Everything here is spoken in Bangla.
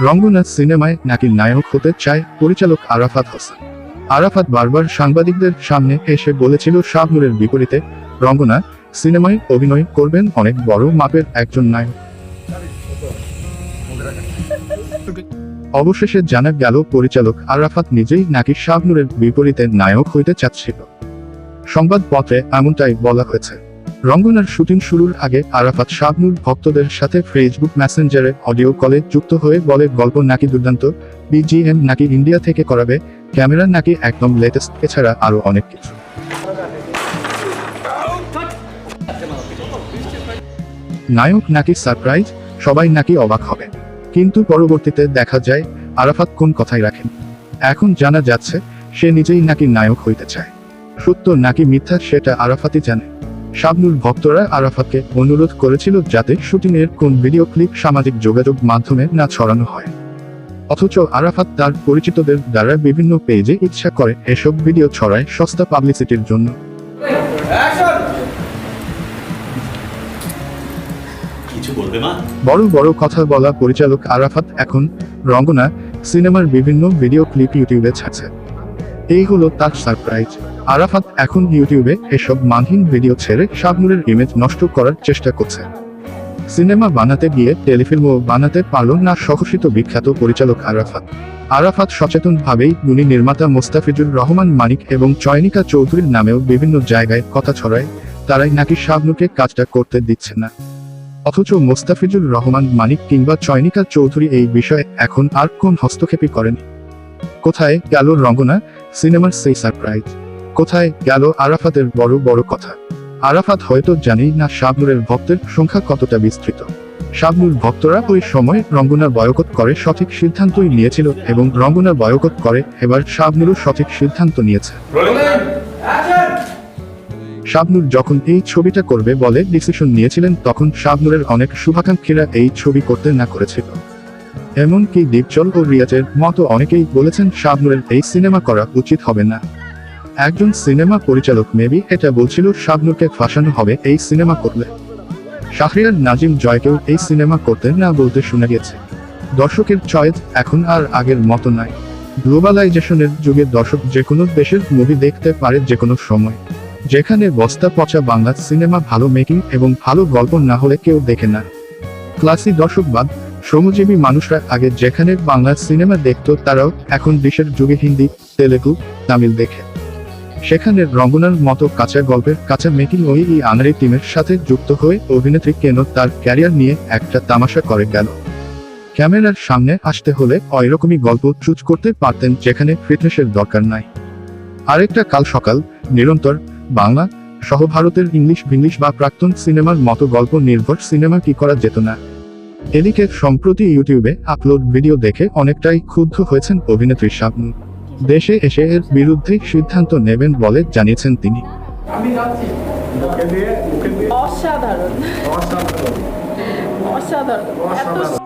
রঙ্গনা সিনেমায় নাকি নায়ক হতে চায় পরিচালক আরাফাত হোসেন। আরাফাত বারবার সাংবাদিকদের সামনে এসে বলেছিল শাবনুরের বিপরীতে রঙ্গনা সিনেমায় অভিনয় করবেন অনেক বড় মাপের একজন নায়ক। অবশেষে জানা গেল, পরিচালক আরাফাত নিজেই নাকি শাবনুরের বিপরীতে নায়ক হইতে চাচ্ছিল। সংবাদপত্রে এমনটাই বলা হয়েছে। রঙ্গনার শুটিং শুরুর আগে আরাফাত শাবনুর ভক্তদের সাথে ফেসবুক মেসেঞ্জারে অডিও কলে যুক্ত হয়ে বলে, গল্প নাকি দুর্দান্ত বিজিএম নাকি ইন্ডিয়া থেকে করাবে, ক্যামেরা নাকি একদম লেটেস্ট এছাড়া আরও অনেক কিছু। নায়ক নাকি সারপ্রাইজ সবাই নাকি অবাক হবে। কিন্তু পরবর্তীতে দেখা যায়, আরাফাত কোন কথাই রাখেন। এখন জানা যাচ্ছে, সে নিজেই নাকি নায়ক হইতে চায়। সত্য নাকি মিথ্যা, সেটা আরাফাতই জানে। শাবনুর ভক্তরা আরাফাতকে অনুরোধ করেছিল যাতে শুটিংয়ের কোন ভিডিও ক্লিপ সামাজিক যোগাযোগ মাধ্যমে না ছড়ানো হয়। অথচ আরাফাত তার পরিচিতদের দ্বারা বিভিন্ন পেজে ইচ্ছা করে এসব ভিডিও ছড়ায় সস্তা পাবলিসিটির জন্য। বড় বড় কথা বলা পরিচালক আরাফাত এখন রঙ্গনা সিনেমার বিভিন্ন ভিডিও ক্লিপ ইউটিউবে ছাড়ছে। এই হলো তার সারপ্রাইজ আরাফাত এখন ইউটিউবে এসব মানহীন ভিডিও ছেড়ে শাবনুরের ইমেজ নষ্ট করার চেষ্টা করছে। সিনেমা বানাতে গিয়ে টেলিফিল্মও বানাতে পারল না সাহসিত বিখ্যাত পরিচালক আরাফাত। আরাফাত সচেতনভাবেই গুণী নির্মাতা মোস্তাফিজুর রহমান, মানিক এবং চয়নিকা চৌধুরীর নামেও বিভিন্ন জায়গায় কথা ছড়ায়। তারাই নাকি শাবনুকে কাজটা করতে দিচ্ছে না। অথচ মোস্তাফিজুর রহমান, মানিক কিংবা চয়নিকা চৌধুরী এই বিষয়ে এখন আর কোন হস্তক্ষেপই করেনি। কোথায় গেল রঙ্গনা? সিনেমার সেই সারপ্রাইজ। কোথায় গেল আরাফাতের বড় বড় কথা? আরাফাত হয়তো জানেই না শাবনুরের ভক্তের সংখ্যা কতটা বিস্তৃত। শাবনুর ভক্তরা ওই সময় রঙ্গনা বয়কট করে সঠিক সিদ্ধান্তই নিয়েছিল এবং রঙ্গনা বয়কট করে এবার শাবনুরও সঠিক সিদ্ধান্ত নিয়েছে। শাবনুর যখন এই ছবিটা করবে বলে ডিসিশন নিয়েছিলেন, তখন শাবনুরের অনেক শুভাকাঙ্ক্ষীরা এই ছবি করতে না করেছিল। এমনকি দীপচল ও রিয়াজের মতো অনেকেই বলেছেন শাবনুরের এই সিনেমা করা উচিত হবে না। একজন সিনেমা পরিচালক মেবি এটা বলছিল শাবনুরকে ফাঁসানো হবে এই সিনেমা করলে। শাহরিয়ার নাজিম জয়কেও এই সিনেমা করতে না বলতে শোনা গেছে। দর্শকের চয়েস এখন আর আগের মতো নাই। গ্লোবালাইজেশনের যুগে দর্শক যে কোনো দেশের মুভি দেখতে পারে যে কোনো সময়। যেখানে বস্তা পচা বাংলা সিনেমা ভালো মেকিং এবং ভালো গল্প না হলে কেউ দেখে না। ক্লাসি দর্শকবাদ শ্রমজীবী মানুষরা আগে যেখানে বাংলা সিনেমা দেখত তারাও এখন দেশের যুগে হিন্দি, তেলেগু, তামিল দেখে। সেখানে রঙ্গনার মতো কাঁচা গল্পের, কাঁচা মেকিং ওই এই আনারি টিমের সাথে যুক্ত হয়ে অভিনেত্রী কেন তার ক্যারিয়ার নিয়ে একটা তামাশা করে গেল। ক্যামেরার সামনে আসতে হলে ওইরকমই গল্প চুজ করতে পারতেন যেখানে ফিটনেসের দরকার নাই। আরেকটা কাল সকাল, নিরন্তর, বাংলা সহ ভারতের ইংলিশ ভিংলিশ বা প্রাক্তন সিনেমার মতো গল্প নির্ভর সিনেমা কি করা যেত না। এদিকে সম্প্রতি ইউটিউবে আপলোড ভিডিও দেখে অনেকটাই ক্ষুব্ধ হয়েছেন অভিনেত্রী শাবনু দেশে এসে এর বিরুদ্ধে সিদ্ধান্ত নেবেন বলে জানিয়েছেন তিনি। অসাধারণ। অসাধারণ। অসাধারণ।